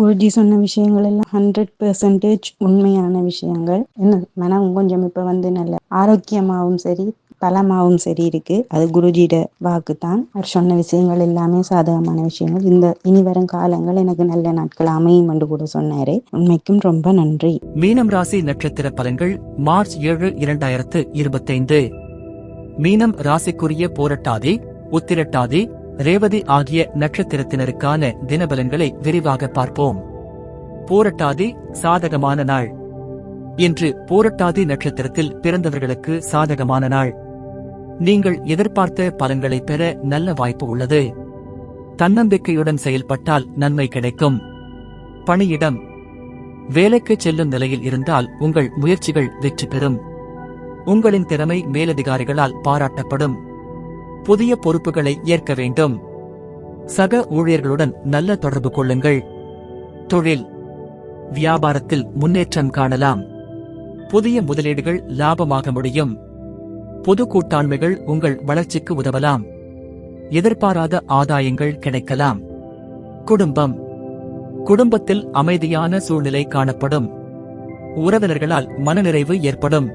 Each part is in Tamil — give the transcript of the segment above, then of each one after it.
குருஜி சொன்ன விஷயங்கள் எல்லாம் ஹண்ட்ரட் பெர்சன்டேஜ் உண்மையான விஷயங்கள். என்ன? மனம் கொஞ்சம் இப்ப வந்து நல்ல ஆரோக்கியமாகவும் சரி பலமாகவும் சரி இருக்கு. அது குருஜியோட வாக்கு தான் அவர் சொன்ன விஷயங்கள் எல்லாமே சாதகமான விஷயங்கள். இந்த இனி வரும் காலங்கள் எனக்கு நல்ல நாட்கள் அமையும் என்று கூட சொன்னாரு. உண்மைக்கும் ரொம்ப நன்றி. மீனம் ராசி நட்சத்திர பலன்கள் மார்ச் ஏழு இரண்டாயிரத்து இருபத்தைந்து. மீனம் ராசிக்குரிய போரட்டாதி உத்திரட்டாதி ரேவதி ஆகிய நட்சத்திரத்தினருக்கான தினபலன்களை விரிவாக பார்ப்போம். போரட்டாதி சாதகமான நாள். இன்று போரட்டாதி நட்சத்திரத்தில் பிறந்தவர்களுக்கு சாதகமான நாள். நீங்கள் எதிர்பார்த்த பலன்களை பெற நல்ல வாய்ப்பு உள்ளது. தன்னம்பிக்கையுடன் செயல்பட்டால் நன்மை கிடைக்கும். பணியிடம். வேலைக்கு செல்லும் நிலையில் இருந்தால் உங்கள் முயற்சிகள் வெற்றி பெறும். உங்களின் திறமை மேலதிகாரிகளால் பாராட்டப்படும். புதிய பொறுப்புகளை ஏற்க வேண்டும். சக ஊழியர்களுடன் நல்ல தொடர்பு கொள்ளுங்கள். தொழில் வியாபாரத்தில் முன்னேற்றம் காணலாம். புதிய முதலீடுகள் லாபமாக முடியும். பொது கூட்டாண்மைகள் உங்கள் வளர்ச்சிக்கு உதவலாம். எதிர்பாராத ஆதாயங்கள் கிடைக்கலாம். குடும்பம் குடும்பத்தில் அமைதியான சூழ்நிலை காணப்படும். உறவினர்களால் மனநிறைவு ஏற்படும்.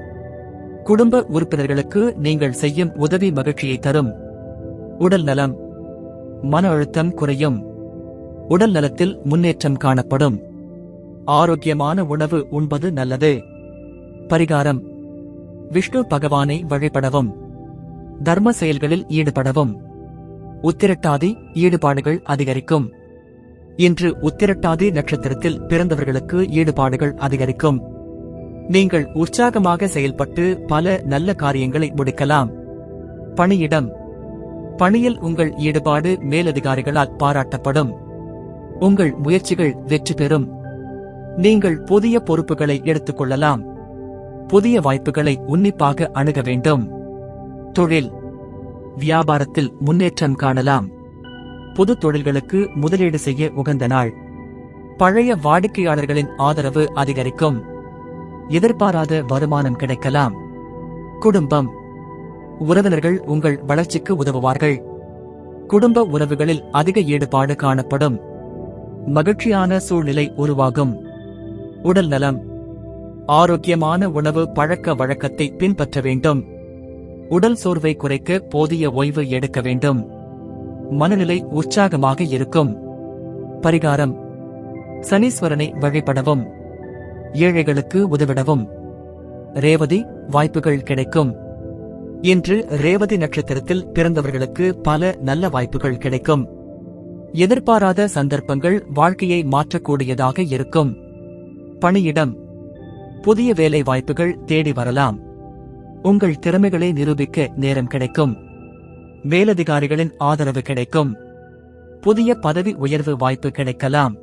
குடும்ப உறுப்பினர்களுக்கு நீங்கள் செய்யும் உதவி மகிழ்ச்சியை தரும். உடல் நலம். மன அழுத்தம் குறையும். உடல் நலத்தில் முன்னேற்றம் காணப்படும். ஆரோக்கியமான உணவு உண்பது நல்லது. பரிகாரம். விஷ்ணு பகவானை வழிபடவும். தர்ம செயல்களில் ஈடுபடவும். உத்திரட்டாதி ஈடுபாடுகள் அதிகரிக்கும். இன்று உத்திரட்டாதி நட்சத்திரத்தில் பிறந்தவர்களுக்கு ஈடுபாடுகள் அதிகரிக்கும். நீங்கள் உற்சாகமாக செயல்பட்டு பல நல்ல காரியங்களை முடிக்கலாம். பணியிடம். பணியில் உங்கள் ஈடுபாடு மேலதிகாரிகளால் பாராட்டப்படும். உங்கள் முயற்சிகள் வெற்றி பெறும். நீங்கள் புதிய பொறுப்புகளை எடுத்துக் கொள்ளலாம் புதிய வாய்ப்புகளை உன்னிப்பாக அணுக வேண்டும். தொழில். வியாபாரத்தில் முன்னேற்றம் காணலாம். புது தொழில்களுக்கு முதலீடு செய்ய உகந்த நாள். பழைய வாடிக்கையாளர்களின் ஆதரவு அதிகரிக்கும். எதிர்பாராத வருமானம் கிடைக்கலாம். குடும்பம். உறவினர்கள் உங்கள் வளர்ச்சிக்கு உதவுவார்கள். குடும்ப உறவுகளில் அதிக ஈடுபாடு காணப்படும். மகிழ்ச்சியான சூழ்நிலை உருவாகும். உடல் நலம். ஆரோக்கியமான உணவு பழக்க வழக்கத்தை பின்பற்ற வேண்டும். உடல் சோர்வை குறைக்க போதிய ஓய்வு எடுக்க வேண்டும். மனநிலை உற்சாகமாக இருக்கும். பரிகாரம். சனீஸ்வரனை வழிபடவும். ஏழைகளுக்கு உதவிடவும். ரேவதி வாய்ப்புகள் கிடைக்கும். இன்று ரேவதி நட்சத்திரத்தில் பிறந்தவர்களுக்கு பல நல்ல வாய்ப்புகள் கிடைக்கும். எதிர்பாராத சந்தர்ப்பங்கள் வாழ்க்கையை மாற்றக்கூடியதாக இருக்கும். பணியிடம். புதிய வேலை வாய்ப்புகள் தேடி வரலாம். உங்கள் திறமைகளை நிரூபிக்க நேரம் கிடைக்கும். மேலதிகாரிகளின் ஆதரவு கிடைக்கும். புதிய பதவி உயர்வு வாய்ப்பு கிடைக்கலாம்.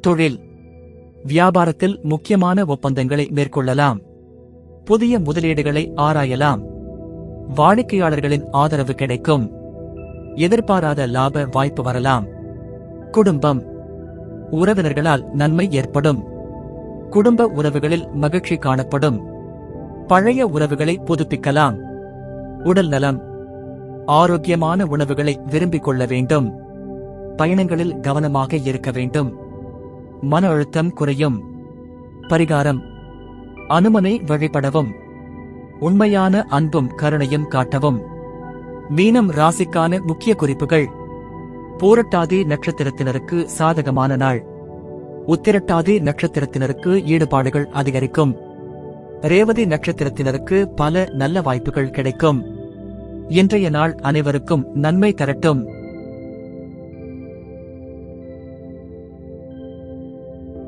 தொழில். வியாபாரத்தில் முக்கியமான ஒப்பந்தங்களை மேற்கொள்ளலாம். புதிய முதலீடுகளை ஆராயலாம். வாடிக்கையாளர்களின் ஆதரவு கிடைக்கும். எதிர்பாராத லாப வாய்ப்பு வரலாம். குடும்பம். உறவினர்களால் நன்மை ஏற்படும். குடும்ப உறவுகளில் மகிழ்ச்சி காணப்படும். பழைய உறவுகளை புதுப்பிக்கலாம். உடல் நலம். ஆரோக்கியமான உணவுகளை விரும்பிக் கொள்ள வேண்டும். பயணங்களில் கவனமாக இருக்க வேண்டும். மன அழுத்தம் குறையும். பரிகாரம். அனுமனை வழிபடவும். உண்மையான அன்பும் கருணையும் காட்டவும். மீனம் ராசிக்கான முக்கிய குறிப்புகள். பூரட்டாதி நட்சத்திரத்தினருக்கு சாதகமான நாள். உத்திரட்டாதி நட்சத்திரத்தினருக்கு ஈடுபாடுகள் அதிகரிக்கும். ரேவதி நட்சத்திரத்தினருக்கு பல நல்ல வாய்ப்புகள் கிடைக்கும். இன்றைய நாள் அனைவருக்கும் நன்மை தரட்டும்.